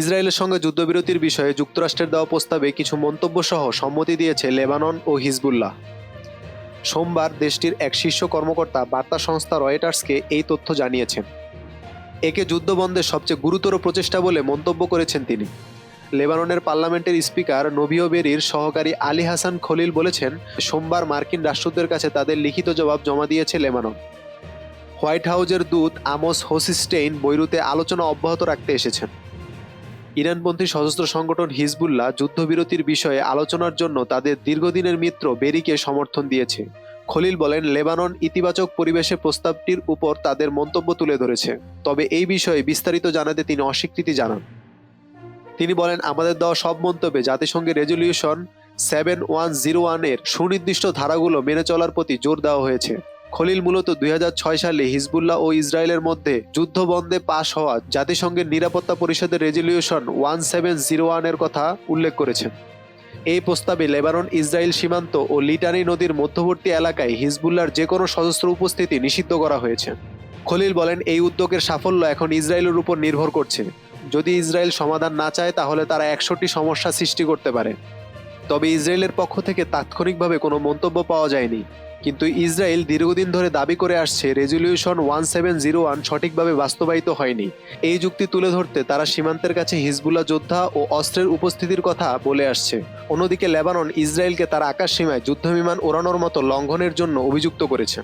ইসরায়েলের সঙ্গে যুদ্ধবিরতির বিষয়ে যুক্তরাষ্ট্রের দেওয়া প্রস্তাবে কিছু মন্তব্য সহ সম্মতি দিয়েছে লেবানন ও হিজবুল্লাহ। সোমবার দেশটির এক শীর্ষ কর্মকর্তা বার্তা সংস্থা রয়টার্সকে এই তথ্য জানিয়েছেন। একে যুদ্ধবন্ধের সবচেয়ে গুরুতর প্রচেষ্টা বলে মন্তব্য করেছেন তিনি। লেবাননের পার্লামেন্টের স্পিকার নবিও বেরির সহকারী আলী হাসান খলিল বলেছেন, সোমবার মার্কিন রাষ্ট্রদূতের কাছে তাদের লিখিত জবাব জমা দিয়েছে লেবানন। হোয়াইট হাউজের দূত আমোস হোসিস্টেইন বৈরুতে আলোচনা অব্যাহত রাখতে এসেছেন। ইরানপন্থী সশস্ত্র সংগঠন হিজবুল্লাহ যুদ্ধবিরতির বিষয়ে আলোচনার জন্য তাদের দীর্ঘদিনের মিত্র বেরিকে সমর্থন দিয়েছে। খলিল বলেন, লেবানন ইতিবাচক পরিবেশে প্রস্তাবটির উপর তাদের মন্তব্য তুলে ধরেছে। তবে এই বিষয়ে বিস্তারিত জানাতে তিনি অস্বীকৃতি জানান। তিনি বলেন, আমাদের দেওয়া সব মন্তব্যে জাতিসংঘের রেজলিউশন সেভেন ওয়ান জিরো ওয়ানের সুনির্দিষ্ট ধারাগুলো মেনে চলার প্রতি জোর দেওয়া হয়েছে। খলিল মূলত দুই হাজার ছয় সালে হিজবুল্লাহ ও ইসরায়েলের মধ্যে যুদ্ধবন্ধে পাশ হওয়া জাতিসংঘের নিরাপত্তা পরিষদের রেজলিউশন ওয়ান সেভেন জিরো ওয়ানের কথা উল্লেখ করেছেন। এই প্রস্তাবে লেবানন, ইসরায়েল সীমান্ত ও লিটানি নদীর মধ্যবর্তী এলাকায় হিজবুল্লাহর যে কোনো সশস্ত্র উপস্থিতি নিষিদ্ধ করা হয়েছে। খলিল বলেন, এই উদ্যোগের সাফল্য এখন ইসরায়েলের উপর নির্ভর করছে। যদি ইসরায়েল সমাধান না চায়, তাহলে তারা একশোটি সমস্যা সৃষ্টি করতে পারে। তবে ইসরায়েলের পক্ষ থেকে তাৎক্ষণিকভাবে কোনো মন্তব্য পাওয়া যায়নি। কিন্তু ইসরায়েল দীর্ঘদিন ধরে দাবি করে আসছে, resolution one seven zero one সঠিকভাবে বাস্তবায়িত হয়নি। এই যুক্তি তুলে ধরতে তারা সীমান্তের কাছে হিজবুল্লাহ যোদ্ধা ও অস্ত্রের উপস্থিতির কথা বলে আসছে। অন্যদিকে লেবানন ইসরায়েলকে তার আকাশ সীমায় যুদ্ধবিমান ওড়ানোর মতো লঙ্ঘনের জন্য অভিযুক্ত করেছে।